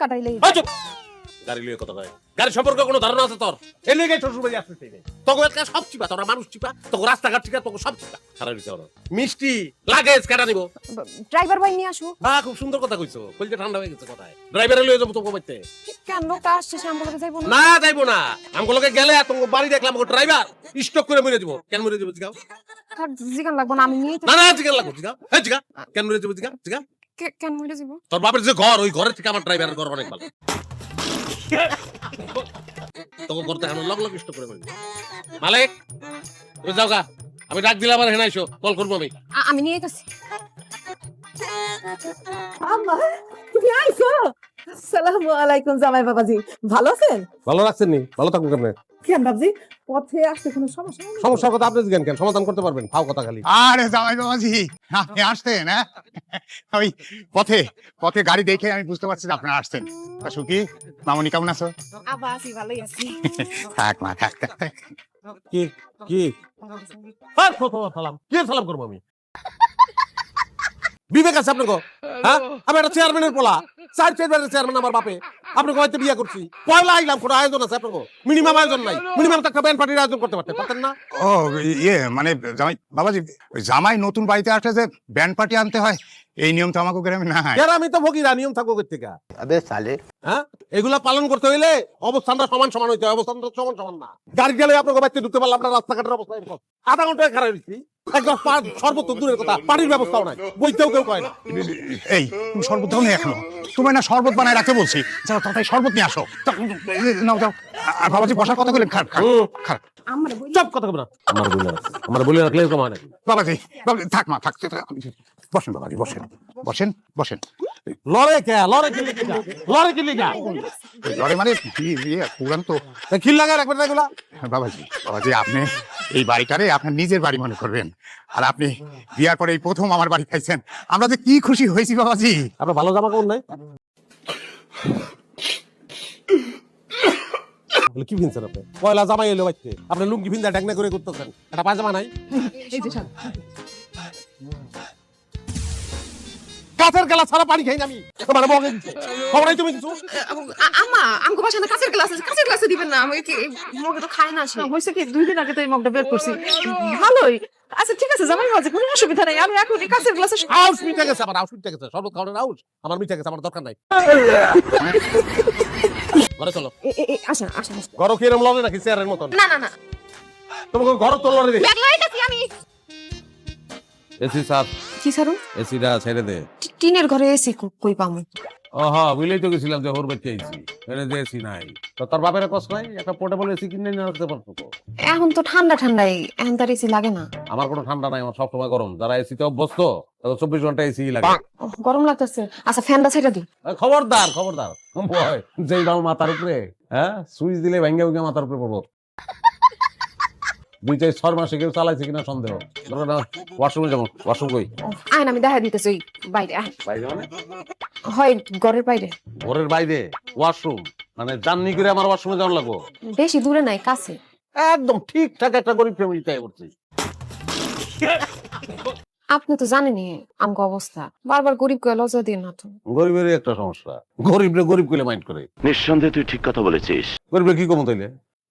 কাটাইলেই! গাড়ি লিয়ে কথা কয়। গাড়ি সম্পর্কে কোনো ধারণা আছে তোর? এর লিগে শ্বশুর বাড়ি আসতে চাই তোকে একটা সব চিপা তোরা মানুষ চিপা তোকে রাস্তাঘাট চিপা তোকে সব চিপা। খারাপ হইছে ওরা। মিষ্টি। লাগেজ কেটা নিব। ড্রাইভার ভাই নিয়ে আসো। বা খুব সুন্দর কথা কইছো। কইতে ঠান্ডা হয়ে গেছে কথায়। ড্রাইভারে লয়ে যাব তোকে বাইতে। কেন লোকটা আসছে সে আমার যাইবো না? না যাইবো না। আমগুলোকে গেলে তোমাকে বাড়ি দেখলাম ওকে ড্রাইভার স্টক করে মরে দিব কেন মরে দিব জিগাও? জিগান লাগবো না আমি নিয়ে না না জিগাল লাগবো জিগাও। হ্যাঁ জিগা কেন মরে দিব জিগা জিগা কেন মরে যাব? তোর বাপের যে ঘর ওই ঘরের থেকে আমার ড্রাইভারের ঘর অনেক ভালো। তোকে করতে এখন লগ লগ স্টক করে মালিক তুমি যাও গা। আমি ডাক দিলাম আর হেনাইছো কল করব আমি। আমি নিয়ে গেছি আম্মা তুমি আইছো আসসালামু আলাইকুম জামাই বাবাজি। ভালো আছেন? ভালো রাখছেন নি ভালো থাকুন কেন কেন বাবজি পথে আসতে কোনো সমস্যা নেই সমস্যার কথা আপনি জিজ্ঞেন কেন? সমাধান করতে পারবেন? ফাও কথা খালি। আরে জামাই বাবাজি আপনি আসতেন হ্যাঁ? ওই পথে পথে গাড়ি দেখে আমি বুঝতে পারছি যে আপনারা আসছেন। তা সুখী? মামনি কেমন আছো? আবার আছি ভালোই আছি। থাক মা থাক থাক, থাক। কি কি? সালাম। কি সালাম করব আমি? বিবেক আছে আপনাকে? হ্যাঁ? আমি একটা চেয়ারম্যানের পোলা। চার চেয়ারম্যানের চেয়ারম্যান আমার বাপে। আপনাকে হয়তো বিয়ে করছি। পয়লা আইলাম কোনো আয়োজন আছে আপনাকে? মিনিমাম আয়োজন নাই। মিনিমাম একটা ব্যান্ড পার্টির আয়োজন করতে পারতেন পারতেন না? ও ইয়ে মানে জামাই বাবাজি জামাই নতুন বাড়িতে আসলে যে ব্যান্ড পার্টি আনতে হয় এই নিয়ম গ্রামে না তো নিয়ম থাকো থেকে আবে সালে। হ্যাঁ? এগুলা পালন করতে হইলে অবস্থানটা সমান সমান হইতে অবস্থানটা সমান সমান না। গাড়ি গেলে আপনাকে পারলাম রাস্তাঘাটের অবস্থা আধা খারাপ হয়েছি। একদম সর্বত্র দূরের কথা পানির ব্যবস্থাও নাই বইতেও কেউ কয় না। এই তুমি এখনও। না শরবত বানায় রাখতে বলছি। যাও শরবত নিয়ে আসো। নাও যাও। আর বাবাজি বসার কথা কইলেন খারাপ খারাপ আমার কথা আমার বলে আমার বলে রাখলে কমা নাকি বাবাজি বাবাজি থাক মা থাক। বসেন বাবাজি বসেন বসেন। বসেন লড়ে কে? লড়ে কি লিখা লড়ে কি লিখা লড়ে মানে পুরান তো খিল এগুলা? বাবাজি বাবাজি আপনি এই বাড়িটারে আপনার নিজের বাড়ি মনে করবেন। আর আপনি বিয়ার পরে এই প্রথম আমার বাড়ি খাইছেন। আমরা যে কি খুশি হয়েছি বাবাজি। আপনার ভালো জামা কাপড় নাই? বলে কি ভিনছেন আপনি? পয়লা জামাই এলো বাইতে। আপনি লুঙ্গি ভিন্দা ড্যাংনা করে করতেছেন একটা পায়জামা নাই? এই যে কাঁচের গেলা ছাড়া পানি খাই না আমি। মানে বকে দিচ্ছে খবর নাই তুমি কিছু? আ- আম্মা আমাকে বাসায় না কাঁচের গ্লাস আছে। কাঁচের গ্লাসে দিবেন না। আমি কি মগে তো খায় না সে না, হয়েছে কি? দুই দিন আগে তো এই মগটা বের করছি। ভালোই। আচ্ছা ঠিক আছে জামাই কোনো অসুবিধা নেই। আমি এখন এই কাছের গ্লাসে মিটে গেছে আমার মিটে গেছে। শরবত আমার মিটে গেছে আমার দরকার নাই। ঘরে চলো। আসেন আসেন। ঘর কি এরম লড়ে নাকি? চেয়ারের মতন? না না না। তোমাকে ঘর তো লড়ে দেখি। আমি? AC sir. কি সারু এসিটা ছেড়ে দে। টিনের ঘরে এসি কই পামু ও হ্যাঁ বুঝলেই তো গেছিলাম যে ওর বাচ্চা আইছি এনে যে এসি নাই। তো তোর বাপের কষ্ট নাই একটা পোর্টেবল এসি কিনে নিয়ে আসতে পারতো এখন তো ঠান্ডা ঠান্ডাই এখন তার এসি লাগে না। আমার কোনো ঠান্ডা নাই আমার সবসময় গরম। যারা এসিতে অভ্যস্ত তাদের চব্বিশ ঘণ্টা এসি লাগে। গরম লাগতেছে। আচ্ছা ফ্যানটা ছেড়ে এ, খবরদার খবরদার। যেই দাও মাথার উপরে হ্যাঁ? সুইচ দিলে ভেঙ্গে ভেঙ্গে মাথার উপরে পড়ব। কেউ চালাইছে কিনা সন্দেহ। ওয়াশরুমে যাব ওয়াশরুম কই? আয়ন আমি দেখা দিতেছি ওই বাইরে আয়। বাইরে মানে? হয় ঘরের বাইরে। ঘরের বাইরে ওয়াশরুম মানে জার্নি করে আমার ওয়াশরুমে যাওয়ার লাগবো। বেশি দূরে নাই কাছে। একদম ঠিকঠাক একটা গরিব ফ্যামিলিতে করছি। আপনি তো জানেনই আমগো অবস্থা। বারবার গরিব কয়ে লজ্জা দিয়ে না তো। গরিবের একটা সমস্যা। গরিবরে গরিব কইলে মাইন্ড করে। নিঃসন্দেহে তুই ঠিক কথা বলেছিস। গরিবের কি কমো তাইলে?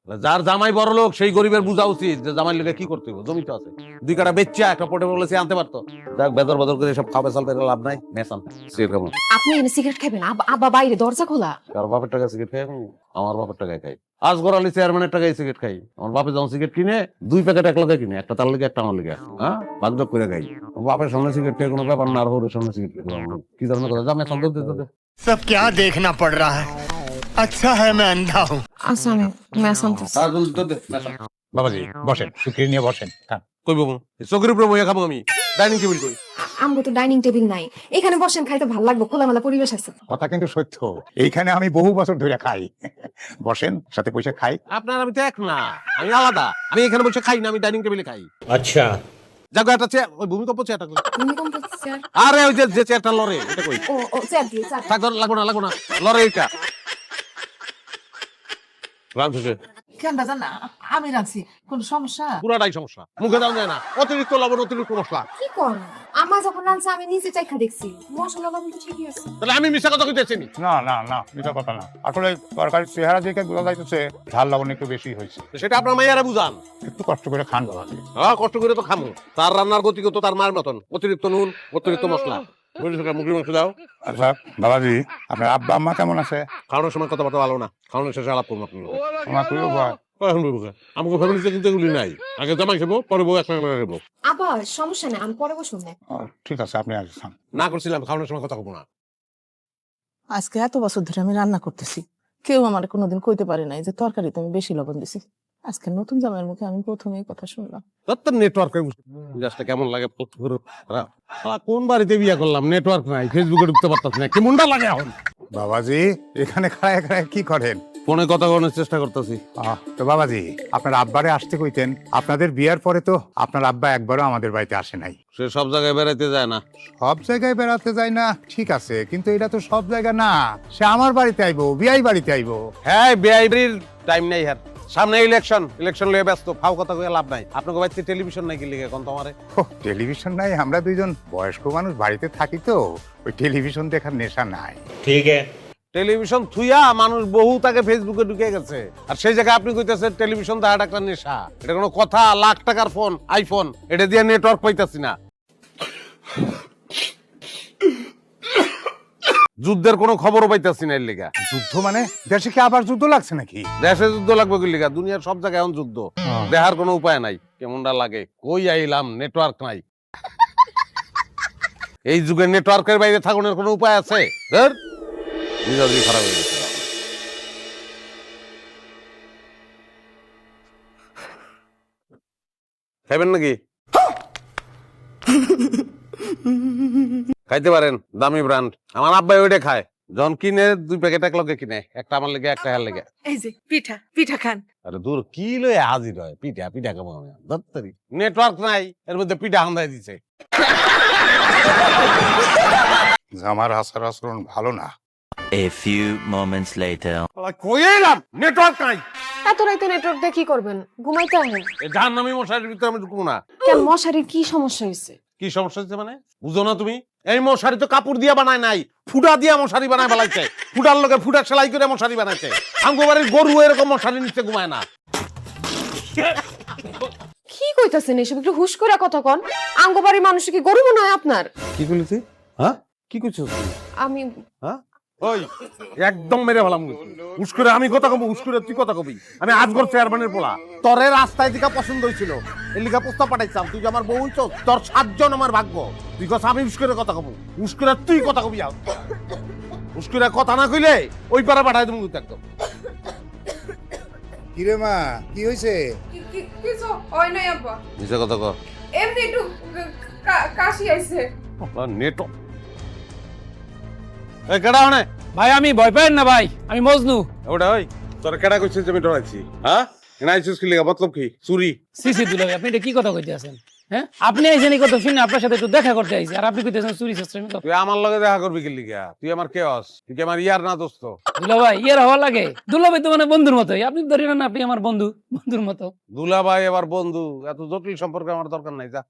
যার জামাই বড় লোক সেই গরিবের বুঝা উচিত যে জামাই লোকে কি করতে হবে জমি তো আছে দুই কাটা বেচ্চা একটা পোর্টেবল এসে আনতে পারতো যাক বেদর বদর করে সব খাবে চালতে লাভ নাই মেসান সিগারেট খাবো আপনি এনে সিগারেট খাবেন আব- আব্বা বাইরে দরজা খোলা কারো বাপের টাকা সিগারেট খাই এখন আমার বাপের টাকায় খাই আজ গড়ালি চেয়ারম্যানের টাকায় সিগারেট খাই আমার বাপে যখন সিগারেট কিনে দুই প্যাকেট এক লগে কিনে একটা তার লেগে একটা আমার লেগে হ্যাঁ বাগডক করে খাই আমার বাপের সামনে সিগারেট খাই কোনো ব্যাপার না আর হরের সামনে সিগারেট খাই কি ধরনের কথা যা মেসান দিতে দিতে सब क्या देखना पड़ रहा है अच्छा है मैं अंधा हूँ আচ্ছা হ্যাঁ ম্যান দাও। আসান মেসান তো বাবাজি বসেন সুকরি নিয়ে বসেন। হ্যাঁ কই বাবু? চোখের উপরে বইয়া খাব আমি। ডাইনিং টেবিল কই? আমগো তো ডাইনিং টেবিল নাই। এখানে বসেন খাইতে ভালো লাগবে খোলামেলা পরিবেশ আছে। কথা কিন্তু সত্য। এইখানে আমি বহু বছর ধরে খাই। বসেন সাথে পয়সা খাই। আপনার আমি তো এক না আমি আলাদা। আমি এখানে বসে খাই না আমি ডাইনিং টেবিলে খাই। আচ্ছা। জাগো এটা চেয়ার ওই ভূমিকম্প চেয়ারটা কই? ভূমিকম্প চেয়ার আরে ওই যে যে চেয়ারটা লরে এটা কই? ও ও চেয়ার দিয়ে থাক লাগো না লাগো না। লরে এটা রাম শেষে। কেন বাজান আমি রাখছি কোন সমস্যা? পুরাটাই সমস্যা। মুখে দাও যায় না। অতিরিক্ত লবণ অতিরিক্ত মশলা। কি করেন আম্মা যখন রাঁধছে আমি নিজে চাইখা দেখছি। মশলা লবণ তো ঠিকই আছে। তাহলে আমি মিশা কথা কইতেছি না না না এটা কথা না। আসলে তরকারির চেহারা দেখে বোঝা যাইতেছে ঝাল লবণ একটু বেশি হয়েছে। সেটা আপনার মাইয়ারা বুঝান। একটু কষ্ট করে খান বাবাজি হ্যাঁ কষ্ট করে তো খামো। তার রান্নার গতিগত তার মার মতন। অতিরিক্ত নুন অতিরিক্ত মশলা। মুরগির মাংস দাও আচ্ছা বাবাজি আপনার আব্বা আম্মা কেমন আছে? খাওয়ানোর সময় কথাবার্তা ভালো না। খাওয়ানোর শেষে আলাপ করব আপনি বলব? আমাকে ফ্যামিলিতে কিন্তু এগুলি নাই। আগে জামাই খাব পরে বউ একটা খাব। আবার সমস্যা নেই আমি পরে বসুন ঠিক আছে আপনি আগে খান না করছিলাম খাওয়ানোর সময় কথা কবো না। আজকে এত বছর ধরে আমি রান্না করতেছি। কেউ আমার কোনোদিন কইতে পারে নাই যে তরকারিতে আমি বেশি লবণ দিছি। আজকে নতুন জামাইয়ের মুখে আমি প্রথমে এই কথা শুনলাম। তোর নেটওয়ার্ক জাস্ট কেমন লাগে কোন বাড়িতে বিয়ে করলাম? নেটওয়ার্ক নাই ফেসবুকে ঢুকতে পারতাছি না। কেমনটা লাগে এখন? বাবাজি এখানে খাড়ায় খাড়ায় কি করেন? ফোনে কথা বলার চেষ্টা করতেছি। আহ, তো বাবাজি আপনার আব্বারে আসতে কইতেন। আপনাদের বিয়ার পরে তো আপনার আব্বা একবারও আমাদের বাড়িতে আসে নাই। সে সব জায়গায় বেড়াইতে যায় না। সব জায়গায় বেড়াতে যায় না ঠিক আছে কিন্তু এটা তো সব জায়গা না। সে আমার বাড়িতে আইবো বিয়াই বাড়িতে আইবো। হ্যাঁ বিআইবির টাইম নাই হ্যাঁ সামনে ইলেকশন ইলেকশন লয়ে ব্যস্ত ফাও কথা কইয়া লাভ নাই। আপনাকে বাড়িতে টেলিভিশন নাই কি লিখে এখন তোমারে। টেলিভিশন নাই আমরা দুইজন বয়স্ক মানুষ বাড়িতে থাকি তো ওই টেলিভিশন দেখার নেশা নাই। ঠিক আছে। টেলিভিশন থুইয়া মানুষ বহু তাকে ফেসবুকে ঢুকে গেছে। আর সেই জায়গায় আপনি কইতেছেন টেলিভিশন দেখাটা একটা নেশা। এটা কোনো কথা লাখ টাকার ফোন আইফোন এটা দিয়ে নেটওয়ার্ক পাইতাছি না। যুদ্ধের কোনো খবরও পাইতাছি না এর লিগা। যুদ্ধ মানে? দেশে কি আবার যুদ্ধ লাগছে নাকি? দেশে যুদ্ধ লাগবে কি লিগা? দুনিয়ার সব জায়গায় এখন যুদ্ধ। দেহার কোনো উপায় নাই। কেমনটা লাগে? কই আইলাম? নেটওয়ার্ক নাই। এই যুগে নেটওয়ার্কের বাইরে থাকুনের কোনো উপায় আছে? ধর। মেজাজই খারাপ হয়ে গেছে। খাইবেন নাকি? খাইতে পারেন দামি ব্র্যান্ড আমার আব্বাই ওইটা খায়। যখন কিনে দুই প্যাকেট এক লগে কিনে। একটা আমার লেগে একটা হার লেগে। এই যে পিঠা পিঠা খান। আরে দূর কি লয়ে হাজির হয়? পিঠা পিঠা কেমন দত্তরি। নেটওয়ার্ক নাই এর মধ্যে পিঠা হান্দাই দিছে। আমার আচার আচরণ ভালো না। এ few মোমেন্টস later. কই এলাম নেটওয়ার্ক নাই। এত রাইতে নেটওয়ার্ক দিয়ে কি করবেন? ঘুমাইতে এই জাহান্নামী মশারির ভিতরে আমি ঢুকবো না। কেন মশারির কি সমস্যা হয়েছে কি সমস্যা হচ্ছে মানে? বুঝো না তুমি। এই মশারি তো কাপড় দিয়া বানায় নাই ফুটা দিয়া মশারি বানায় বানাইছে ফুটার লোকে ফুটা সেলাই করে মশারি বানাইছে। আঙ্গুবাড়ির গরু এরকম মশারি নিচে ঘুমায় না। কি কইতাছেন এসব? একটু হুশ করে কথা কন। আঙ্গবাড়ির মানুষ কি গরু মনে হয় আপনার? কি কইলি হ্যাঁ? কি কইছো আমি হ্যাঁ? ওই একদম মেরে ফেলাম উস্কুরে আমি কথা কব উস্কুরে তুই কথা কবি? আমি আজগর চেয়ারম্যানের পোলা। তোরে রাস্তায় দিকা পছন্দ হয়েছিল এর লিগা প্রস্তাব পাঠাইছাম তুই যে আমার বউ হইছ তোর সাতজন আমার ভাগ্য। তুই কথা আমি উস্কুরে কথা কব। উস্কুরে তুই কথা কবি আও উস্কুরে কথা না কইলে ওই পারে পাঠাই দেবো একদম। কিরে মা কি হয়েছে কিছু হয় নাই আব্বা। নিচে কথা কর এমনি একটু কাশি আইছে। নেট এই কেডা হনে? ভাই আমি ভয় পাই না ভাই। আমি মজনু। ওটা ওই তোর কেডা কইছিস যে আমি ডরাইছি? হ্যাঁ? এনাইছিস কি লিগা? মতলব কি? চুরি? সিসি দুলাভাই আপনি এটা কি কথা কইতে আছেন? হ্যাঁ? আপনি আইছেন এই কথা শুনে আপনার সাথে একটু দেখা করতে আইছি। আর আপনি কইতেছেন চুরি শাস্ত্র তুই আমার লগে দেখা করবি কি লিগা? তুই আমার কে হস? তুই কি আমার ইয়ার না দোস্ত? দুলাভাই ইয়ের হওয়া লাগে। দুলাভাই তো মানে বন্ধুর মতোই। আপনি ধরে নেন আপনি আমার বন্ধু বন্ধুর মতো। দুলা ভাই এবার বন্ধু। এত জটিল সম্পর্কে আমার দরকার নাই যা।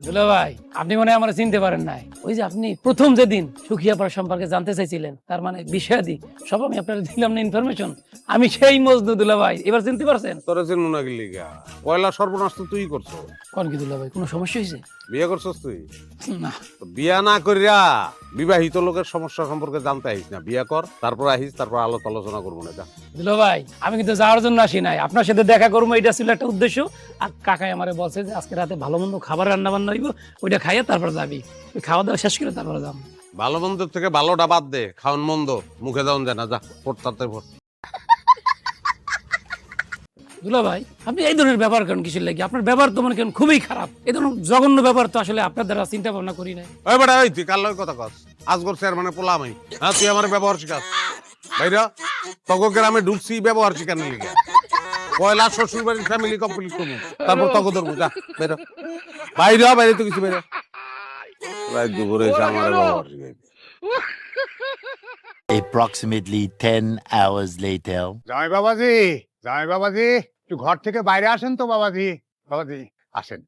দুলাভাই আপনি মনে হয় আমার চিনতে পারেন নাই। ওই যে আপনি প্রথম যেদিন সুখিয়াপাড়া সম্পর্কে জানতে চাইছিলেন তার মানে বিষয়াদি সব আমি আপনার দিলাম না ইনফরমেশন আমি সেই মজনু দুলাভাই এবার চিনতে পারছেন? তোরে চিনুন না কি লিগা? পয়লা সর্বনাশ তো তুই করছ। কোন কি দুলাভাই কোনো সমস্যা হয়েছে বিয়ে করছস তুই? না। বিয়া না করিয়া বিবাহিত লোকের সমস্যা সম্পর্কে জানতে আহিস না। বিয়া কর তারপর আহিস তারপর আলোচ আলোচনা করব না যা। দুলাভাই আমি কিন্তু যাওয়ার জন্য আসি নাই। আপনার সাথে দেখা করব এটা ছিল একটা উদ্দেশ্য। আর কাকাই আমারে বলছে যে আজকে রাতে ভালো মন্দ খাবার রান্না বান্না হইব ওইটা খাইয়ে তারপর যাবি। ওই খাওয়া দাওয়া শেষ করে তারপর যাব। ভালো মন্দ থেকে ভালোটা বাদ দে খাওয়ান মন্দ মুখে যাওন যায় না যা পড়তাতে পড়। দুলাভাই আপনি এই ধরনের ব্যবহার করেন কিছু লাগে? আপনার ব্যবহার তো মনে করেন খুবই খারাপ। এই ধরনের জঘন্য ব্যবহার তো আসলে আপনার দ্বারা চিন্তা ভাবনা করি নাই। ওই বেটা ওই তুই কার লগে কথা কস? আজগর চেয়ারম্যানে পোলা আমি। হ্যাঁ তুই আমার ব্যবহার শিখাস। ভাইরা তগো গ্রামে ঢুকছি ব্যবহার শিখানোর লিগে। পয়লা শ্বশুর বাড়ির ফ্যামিলি কমপ্লিট করব। তারপর তগো ধরবো যা বেরো। বাইরে বাইরে তো কিছু বেরো। রাত দুপুরে এসে আমার ব্যবহার শিখাইবে। Approximately 10 hours later. জামাই বাবাজি। জামাই বাবাজি একটু ঘর থেকে বাইরে আসেন তো বাবাজি। বাবাজি আসেন।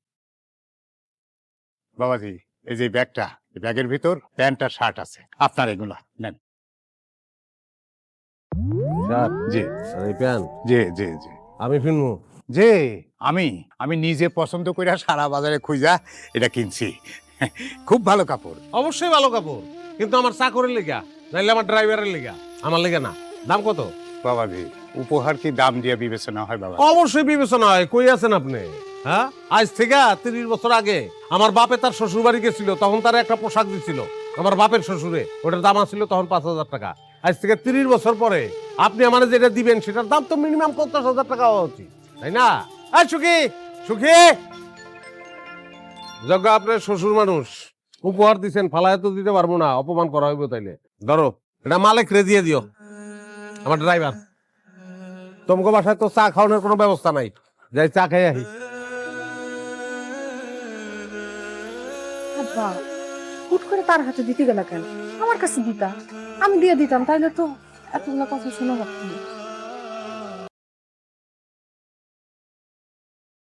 বাবাজি এই যে ব্যাগটা এই ব্যাগের ভিতর প্যান্ট আর শার্ট আছে। আপনার এগুলা নেন। শার্ট জি। এই প্যান্ট? জি জি জি। আমি ফিরবো যে আমি আমি নিজে পছন্দ করে সারা বাজারে খুঁজা এটা কিনছি। খুব ভালো কাপড়। অবশ্যই ভালো কাপড়। কিন্তু আমার চাকরের লেগা নাইলে আমার ড্রাইভারের লেগা। আমার লেগা না। দাম কত? বাবাজি উপহার কি দাম দিয়ে বিবেচনা হয় বাবা? অবশ্যই বিবেচনা হয়, কই আছেন আপনি? হ্যাঁ? আজ থেকে তিরিশ বছর আগে আমার বাপে তার শ্বশুর বাড়ি গেছিল, তখন তার একটা পোশাক দিছিল, আমার বাপের শ্বশুরে, ওটার দাম ছিল তখন পাঁচ হাজার টাকা। আজ থেকে তিরিশ বছর পরে আপনি আমার যেটা দিবেন, সেটার দাম তো মিনিমাম পঞ্চাশ হাজার টাকা হওয়া উচিত, তাই না? এই সুখী সুখী! যজ্ঞ, আপনার শ্বশুর মানুষ, উপহার দিচ্ছেন ফালায় তো দিতে পারব না, অপমান করা হইব তাইলে। ধরো, এটা মালিক রে দিয়ে দিও। আমার ড্রাইভার তোমাকে বাসায় তো চা খাওয়ানোর কোনো ব্যবস্থা নাই। যাই চা খাই আহি হুট করে তার হাতে দিতে গেল কেন? আমার কাছে দিতা। আমি দিয়ে দিতাম, তাইলে তো এতগুলো কথা শোনা লাগতো।